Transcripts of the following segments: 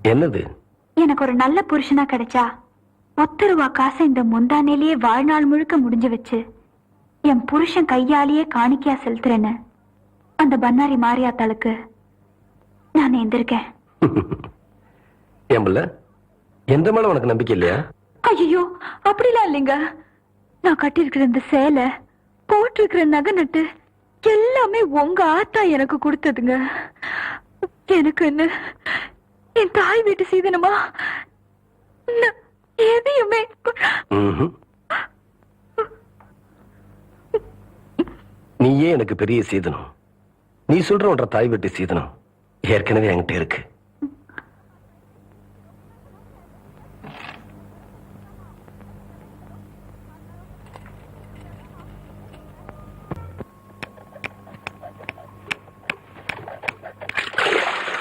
என்னது? எனக்கு ஒரு நல்ல புருஷனா கிடைச்சா பத்து ரூபா இந்த முந்தானேலேயே வாழ்நாள் முழுக்க முடிஞ்சு வச்சு என் புருஷன் கையாலேயே காணிக்கையா செலுத்துறேன்னு அந்த பன்னாரி மாரியாத்தாளுக்கு நான் எந்திருக்கேன். ஏம்பல்ல எந்த மேல உனக்கு நம்பிக்கை இல்லையா? ஐயோ அப்படிலாம் இல்லைங்க. நான் கட்டியிருக்கிற இந்த சேலை போட்டிருக்கிற நகை நட்டு எல்லாமே உங்க ஆத்தா எனக்கு கொடுத்ததுங்க. எனக்கு என்ன என் தாய் வீட்டு சீதனமா? எதையுமே. நீயே எனக்கு பெரிய சீதனம். நீ சொல்ற ஒன்ற தாய் வெட்டி சீதனம் ஏற்கனவே என்கிட்ட இருக்கு.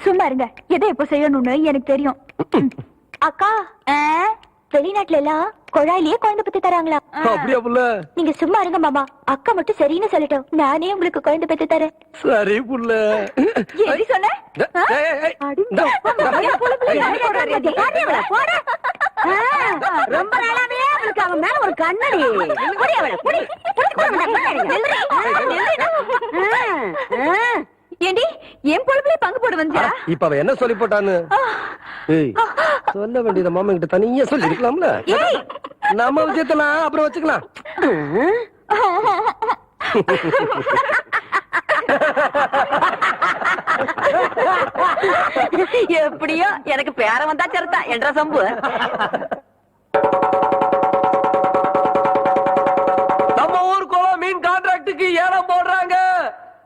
சும்மா இருங்க எதை எப்ப செய்யணும்னு எனக்கு தெரியும் அக்கா வெளிநாட்டுல எல்லாம் குழாயிலேயே குழந்தை பத்தி தராங்களா நீங்க சும்மா இருங்க மாமா அக்கா மட்டும் சரின்னு சொல்லட்டும் நானே உங்களுக்கு குழந்தை பெத்து தரேன் சரி புள்ள எப்படி சொன்ன ரொம்ப நாளாவே அவளுக்கு அவன் மேல ஒரு கண்ணடி புடி அவள, புடி. ஏண்டி? என் பொழுப்புல பங்கு போட வந்தியா? இப்ப அவ என்ன சொல்லி போட்டான்னு? ஏய் சொல்ல வேண்டியத மாமா கிட்ட தனியா சொல்லி இருக்கலாம்ல நம்ம விஷயத்தெல்லாம் அப்புறம் வச்சுக்கலாம். எப்படியோ எனக்கு பேர வந்தா சரிதான் என்ற சம்பு? நம்ம ஊர் குளம் மீன் கான்ட்ராக்டுக்கு ஏலம் போடுறாங்க.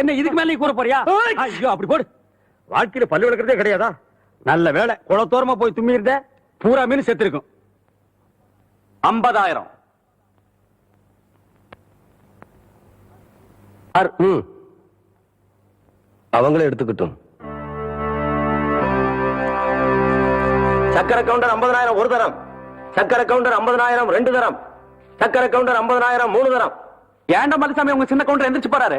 என்ன இதுக்கு மேல நீ கூற போறியா? ஐயோ அப்படி போடு. வாழ்க்கையில பல்லு விளக்குறதே கிடையாதா? நல்ல வேலை. குளத்தோரமா போய் தும்மி இருந்த பூரா மீன் செத்துருக்கும். ஐம்பதாயிரம். அவங்களே எடுத்துக்கிட்டும். சக்கர கவுண்டர் ஐம்பதனாயிரம் ஒரு தரம். சக்கர கவுண்டர் ஐம்பதனாயிரம் ரெண்டு தரம். சக்கர கவுண்டர் ஐம்பதனாயிரம் மூணு தரம். ஏன்டா மதுசாமி உங்க சின்ன கவுண்டர் எந்திரிச்சு போறாரு?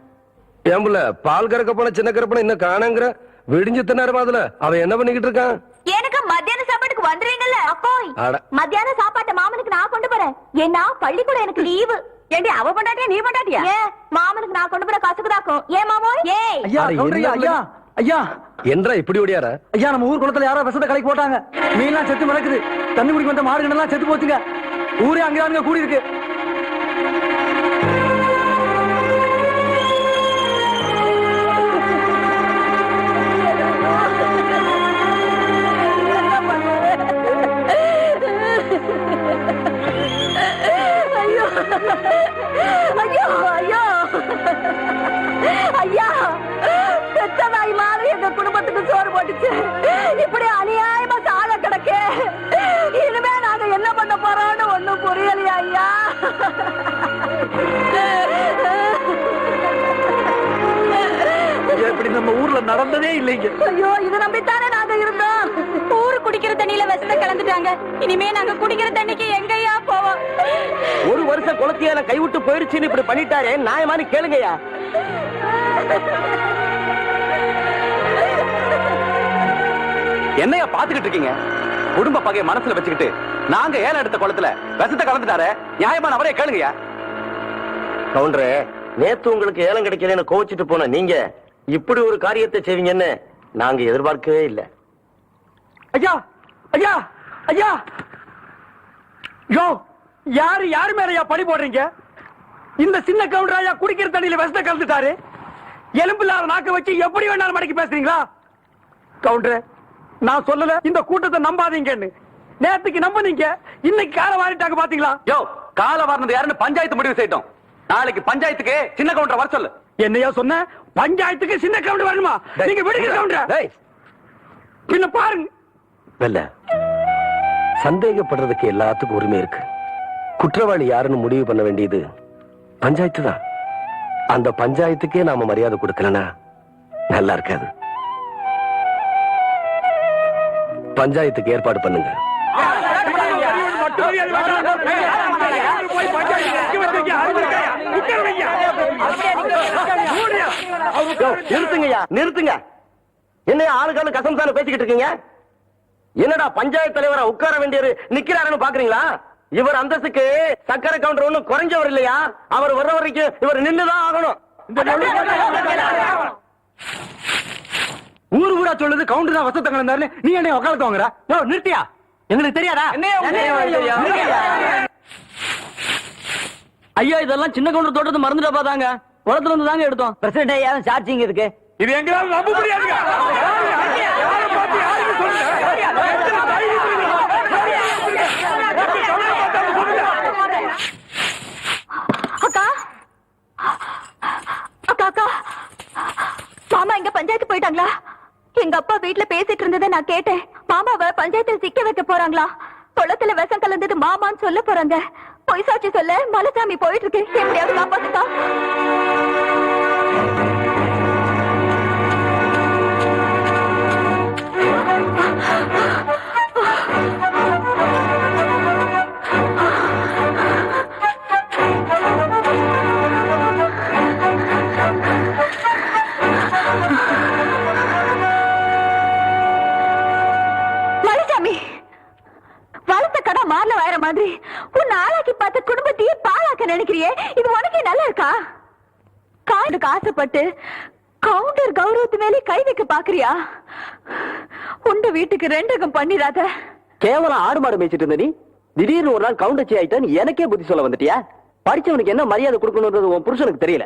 ஏம்புல பால் கறக்க போன சின்ன கறப்பன இன்னும் காணங்கிற? விடிஞ்சு தின்னாரு அதுல? அவன் என்ன பண்ணிக்கிட்டு இருக்கான்? எனக்கு மத்தியான சாப்பாட்டுக்கு வந்துறீங்கல்ல அப்போய் அட. மத்தியான சாப்பாட்டை மாமனுக்கு நான் கொண்டு போறேன். ஏன்னா பள்ளிக்கூடம் எனக்கு லீவு. ஏண்டி அவ பண்ணாட்டியா நீ பண்ணாட்டியா ஏன் மாமனுக்கு நான் கொண்டு போற மாமோய் ஏய் ஐயா அட, கவுண்டர் ஐயா, என்ன ஐயா ஐயா. என்றா இப்படி ஓடியார? ஐயா நம்ம ஊர் குளத்துல யாரோ விஷத்தை கலக்கி போட்டாங்க. மீன்லாம் செத்து மிளக்குது தண்ணி குடிக்க வந்த மாடு எல்லாம் செத்து போச்சுங்க. ஊரே அங்க கூடி இருக்கு ஐயோ ஐயோ ஐயா பெத்த நாய் மாதிரி எங்க குடும்பத்துக்கு சோறு போட்டுச்சு இப்படி அநியாயமா சாக கிடக்கு இனிமே நாங்க என்ன பண்ண போறோம்னு ஒண்ணும் புரியலையா ஐயா இப்படி நம்ம ஊர்ல நடந்ததே இல்லைங்க ஐயோ இது நம்பித்தானே குடிக்கிற தண்ணியில விஷத்தை கலந்துட்டாங்க. இனிமே நாங்க குடிக்கிற தண்ணிக்கு எங்கயா போவோம். ஒரு வருஷம் குளத்தியால கைவிட்டு போயிடுச்சுன்னு இப்படி பண்ணிட்டாரே நியாயமானு கேளுங்கய்யா. என்னையா பாத்துக்கிட்டு இருக்கீங்க? குடும்ப பகையை மனசுல வச்சுக்கிட்டு நாங்க ஏல எடுத்த குளத்துல விஷத்தை கலந்துட்டாரே நியாயமான அவரே கேளுங்கய்யா. கவுண்டரே நேத்து உங்களுக்கு ஏலம் கிடைக்கலன்னு கோவிச்சிட்டு போன நீங்க இப்படி ஒரு காரியத்தை செய்வீங்கன்னு நாங்க எதிர்பார்க்கவே இல்லை. ஐயா ஐயா ஐயா. யோ யாரு யாரு மேலயா பழி போடுறீங்க? இந்த சின்ன கவுண்டர் ஐயா குடிக்கிற தண்ணியில விஷத்தை கலந்துட்டாரு. எலும்பு இல்லாத நாக்க வச்சு எப்படி வேணாலும் மடக்கி பேசுறீங்களா? கவுண்டர் நான் சொல்லல இந்த கூட்டத்தை நம்பாதீங்கன்னு. நேத்துக்கு நம்புனீங்க இன்னைக்கு கால வாரிட்டாங்க பாத்தீங்களா? யோ கால வாரினது யாருன்னு பஞ்சாயத்து முடிவு செய்யட்டும் நாளைக்கு பஞ்சாயத்துக்கு சின்ன கவுண்டர் வர சொல்லு. என்னையா சொன்ன? பஞ்சாயத்துக்கு சின்ன கவுண்டர் வரணுமா? நீங்க விடுங்க கவுண்டர். பின்ன பாருங்க. வெல்ல. சந்தேகப்படுறதுக்கு எல்லாத்துக்கும் உரிமை இருக்கு. குற்றவாளி யாருன்னு முடிவு பண்ண வேண்டியது பஞ்சாயத்து தான். அந்த பஞ்சாயத்துக்கே நாம மரியாதை கொடுக்கலனா நல்லா இருக்காது. பஞ்சாயத்துக்கு ஏற்பாடு பண்ணுங்க. நிறுத்துங்கய்யா நிறுத்துங்க. என்ன ஆளுக்கான கசம்சான பேசிக்கிட்டு இருக்கீங்க? என்னடா பஞ்சாயத்து தலைவரா உட்கார வேண்டியவர் நிக்கிறாருன்னு பாக்குறீங்களா? இவர் அந்தஸ்துக்கு சக்கரை கவுண்டர் ஒண்ணும் குறைஞ்சவர் இல்லையா? அவர் வர்ற வரைக்கும் இவர் நின்னுதான் ஆகணும். ஊரு ஊரா சொல்லுது கவுண்டர் தான் வசத்தங்க இருந்தாரு நீ என்ன உக்காலத்து வாங்குற? நிறுத்தியா? எங்களுக்கு தெரியாதா? ஐயா இதெல்லாம் சின்ன கவுண்டர் தோட்டத்தை மறந்துட்டா பாத்தாங்க குளத்துல இருந்து தாங்க எடுத்தோம். பிரசிடண்ட் ஐயா சாட்சிங்க இருக்கு. இது எங்களால நம்ப முடியாதுங்க. அக்கா. அக்கா அக்கா. மாமா இங்க பஞ்சாயத்து போயிட்டாங்களா? எங்க அப்பா வீட்ல பேசிட்டு இருந்ததை நான் கேட்டேன். மாமாவை பஞ்சாயத்துல சிக்க வைக்க போறாங்களா? குளத்துல விஷம் கலந்தது மாமான்னு சொல்ல போறாங்க. பொய் சாட்சி சொல்ல மலைசாமி போயிட்டு இருக்கு எப்படியாவது காப்பாத்துக்கா. மலைசாமி பாழாக்க இது உனக்கே நல்லா இருக்கா காண்டுக்கு ஆசைப்பட்டு கவுண்டர் கௌரவத்து மேலே கை வைக்க பாக்குறியா? உண்ட வீட்டுக்கு ரெண்டகம் பண்ணிடாத கேவலம் ஆடு மாடு மேய்ச்சிட்டு இருந்த நீ? திடீர்னு ஒரு நாள் கவுண்டச்சி ஆயிட்டான்னு எனக்கே புத்தி சொல்ல வந்துட்டியா? படிச்சவனுக்கு என்ன மரியாதை கொடுக்கணும்ன்றது உன் புருஷனுக்கு தெரியல.